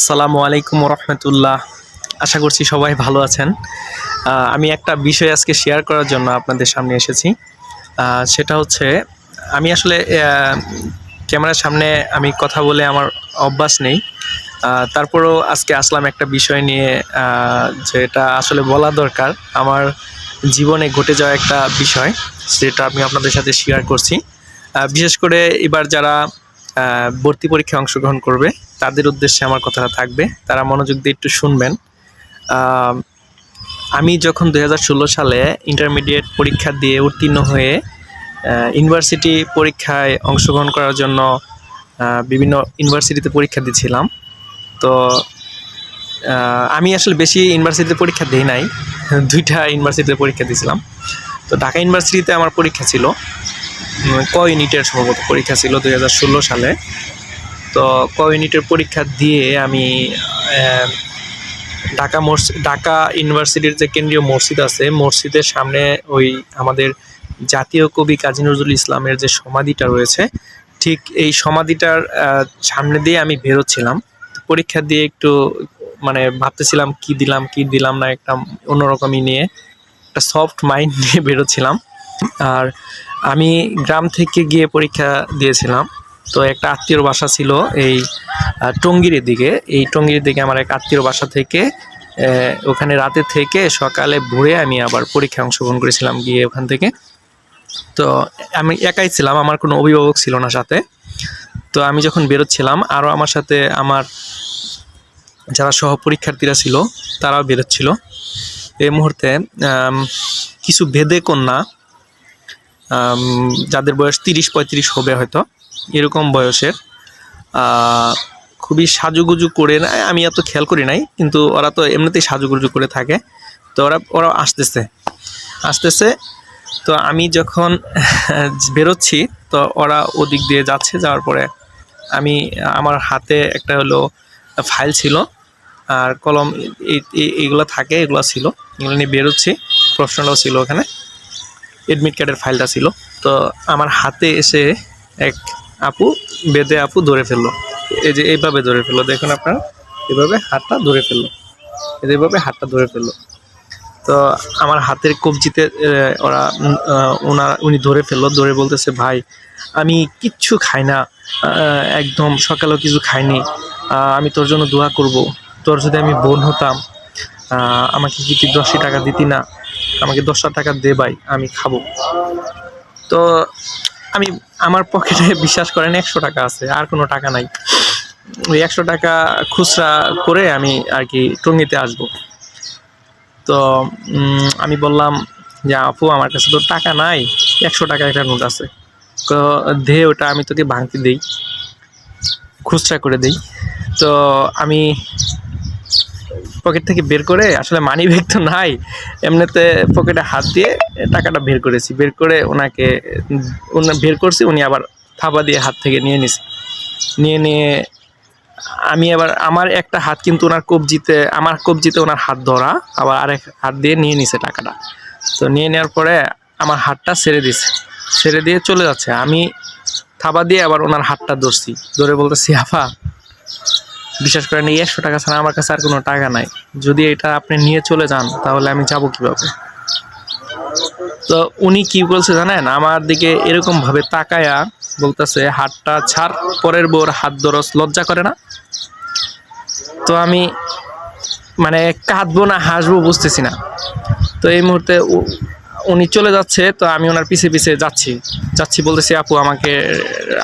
আসসালামু আলাইকুম রহমতুল্লাহ আশা করছি সবাই ভালো আছেন। আমি একটা বিষয় আজকে শেয়ার করার জন্য আপনাদের সামনে এসেছি। সেটা হচ্ছে, আমি আসলে ক্যামেরার সামনে আমি কথা বলে আমার অভ্যাস নেই। তারপরেও আজকে আসলাম একটা বিষয় নিয়ে যেটা আসলে বলা দরকার। আমার জীবনে ঘটে যাওয়া একটা বিষয়, সেটা আমি আপনাদের সাথে শেয়ার করছি। বিশেষ করে এবার যারা ভর্তি পরীক্ষায় অংশগ্রহণ করবে। তাদের উদ্দেশ্যে আমার কথাটা থাকবে। তারা মনোযোগ দিয়ে একটু শুনবেন। আমি যখন দু হাজার ষোলো সালে ইন্টারমিডিয়েট পরীক্ষা দিয়ে উত্তীর্ণ হয়ে ইউনিভার্সিটি পরীক্ষায় অংশগ্রহণ করার জন্য বিভিন্ন ইউনিভার্সিটিতে পরীক্ষা দিয়েছিলাম তো আমি আসলে বেশি ইউনিভার্সিটিতে পরীক্ষা দিই নাই। দুইটা ইউনিভার্সিটিতে পরীক্ষা দিয়েছিলাম তো ঢাকা ইউনিভার্সিটিতে আমার পরীক্ষা ছিল। ক ইউনিটের সম্ভবত পরীক্ষা ছিল দুই হাজার ষোলো সালে। তো ক ইউনিটের পরীক্ষা দিয়ে আমি ঢাকা মসজিদ ঢাকা ইউনিভার্সিটির যে কেন্দ্রীয় মসজিদ আছে, মসজিদের সামনে ওই আমাদের জাতীয় কবি কাজী নজরুল ইসলামের যে সমাধিটা রয়েছে, ঠিক এই সমাধিটার সামনে দিয়ে আমি বেরোচ্ছিলাম। পরীক্ষা দিয়ে একটু মানে ভাবতেছিলাম কি দিলাম কি দিলাম না, একটা অন্যরকমই নিয়ে একটা সফট মাইন্ড নিয়ে বেরোচ্ছিলাম। আর আমি গ্রাম থেকে গিয়ে পরীক্ষা দিয়েছিলাম। তো একটা আত্মীয়র বাসা ছিল এই টঙ্গীরের দিকে। এই টঙ্গীরের দিকে আমার এক আত্মীয়র বাসা থেকে ওখানে রাতে থেকে সকালে ভোরে আমি আবার পরীক্ষায় অংশগ্রহণ করেছিলাম গিয়ে ওখান থেকে। তো আমি একাই ছিলাম, আমার কোনো অভিভাবক ছিল না সাথে। তো আমি যখন বেরোচ্ছিলাম, আরও আমার সাথে আমার যারা সহ পরীক্ষার্থীরা ছিল, তারাও বেরোচ্ছিল। এই মুহূর্তে কিছু ভেদে কন্যা যাদের বয়স তিরিশ পঁয়ত্রিশ হবে হয়তো, এরকম বয়সের। খুবই সাজুগুজু করে না, আমি এত খেয়াল করি নাই, কিন্তু ওরা তো এমনিতেই সাজুগুজু করে থাকে। তো ওরা ওরা আসতেছে। আসতেছে, তো আমি যখন বেরোচ্ছি, তো ওরা ওদিক দিয়ে যাচ্ছে, যাওয়ার পরে আমি, আমার হাতে একটা হলো ফাইল ছিল, আর কলম, এই- এই- এইগুলো থাকে, এগুলো ছিল। এগুলো নিয়ে বেরোচ্ছি, প্রশ্নটাও ছিল ওখানে। এডমিট কার্ডের ফাইলটা ছিল। তো আমার হাতে এসে এক আপু, বেদে আপু ধরে ফেলল। এই যে এইভাবে ধরে ফেলল। দেখুন আপনারা, এভাবে হাতটা ধরে ফেলল। এইভাবে হাতটা ধরে ফেলল। তো আমার হাতের কবজিতে ওরা ওনার উনি ধরে ফেলল। ধরে বলতেছে, ভাই, আমি কিচ্ছু খাই না। একদম সকালেও কিছু খাইনি। আমি তোর জন্য দোয়া করব। তোর যদি আমি বোন হতাম আমাকে কি তুই দশটি টাকা দিতি না? আমাকে দশটা টাকা দে ভাই, আমি খাব। তো আমি, আমার পকেটে বিশ্বাস করেন একশো টাকা আছে, আর কোনো টাকা নাই। ওই একশো টাকা খুচরা করে আমি আর কি টঙ্গিতে আসব। তো আমি বললাম, যে আপু, আমার কাছে তো টাকা নাই, একশো টাকা একটা নোট আছে। তো দে ওটা, আমি তোকে ভাঙতে দিই, খুচরা করে দিই। তো আমি পকেট থেকে বের করে আসলে মানি ব্যাগ তো নাই, এমনিতে পকেটে হাত দিয়ে টাকাটা বের করেছি। বের করে ওনাকে বের করছি, উনি আবার থাবা দিয়ে হাত থেকে নিয়ে নিছে। নিয়ে নিয়ে আমি আবার, আমার একটা হাত কিন্তু ওনার কবজিতে, আমার কবজিতে ওনার হাত ধরা, আবার আরেক হাত দিয়ে নিয়ে নিছে টাকাটা। তো নিয়ে নেওয়ার পরে আমার হাতটা ছেড়ে দিছে। ছেড়ে দিয়ে চলে যাচ্ছে। আমি থাবা দিয়ে আবার ওনার হাতটা ধরছি। ধরে বলতেছি, আফা বিশ্বাস করেন, এই একশো টাকা ছাড়া আমার কাছে আর কোনো টাকা নাই। যদি এটা আপনি নিয়ে চলে যান, তাহলে আমি যাব কীভাবে? তো উনি কি বলছে জানেন? আমার দিকে এরকমভাবে তাকায়া বলতেছে, হাতটা ছাড়, পরের বোর হাত ধরস লজ্জা করে না? তো আমি মানে কাঁদবো না, হাসবো, বুঝতেছি না। তো এই মুহূর্তে উনি চলে যাচ্ছে, তো আমি ওনার পিছে পিছে যাচ্ছি। যাচ্ছি বলতেছি, আপু, আমাকে,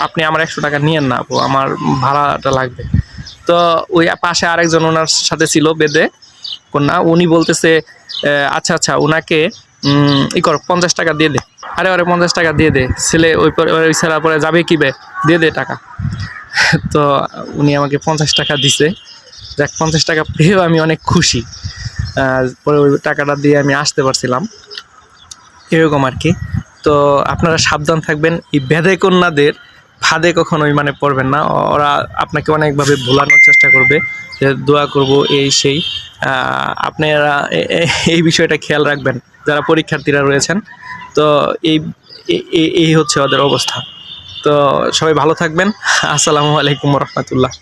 আপনি আমার একশো টাকা নিয়েন না, আপু, আমার ভাড়াটা লাগবে। তো ওই পাশে আরেকজন ওনার সাথে ছিল বেদে কন্যা। উনি বলতেছে আচ্ছা আচ্ছা ওনাকে ই কর, পঞ্চাশ টাকা দিয়ে দে। আরে আরে, পঞ্চাশ টাকা দিয়ে দে। ছেলে ওই পরে, ওই ছেলের পরে যাবে কি বে? দিয়ে দে টাকা। তো উনি আমাকে পঞ্চাশ টাকা দিছে। যাক, পঞ্চাশ টাকা পেয়েও আমি অনেক খুশি। পরে ওই টাকাটা দিয়ে আমি আসতে পারছিলাম। এরকম আর কি। তো আপনারা সাবধান থাকবেন। এই বেদে কন্যাদের ফাঁদে কখনোই মানে পড়বেন না। ওরা আপনাকে অনেকভাবে ভোলানোর চেষ্টা করবে যে দোয়া করব এই সেই। আপনারা এই বিষয়টা খেয়াল রাখবেন, যারা পরীক্ষার্থীরা রয়েছেন। তো এই এই হচ্ছে ওদের অবস্থা। তো সবাই ভালো থাকবেন। আসসালামু আলাইকুম রহমতুল্লাহ।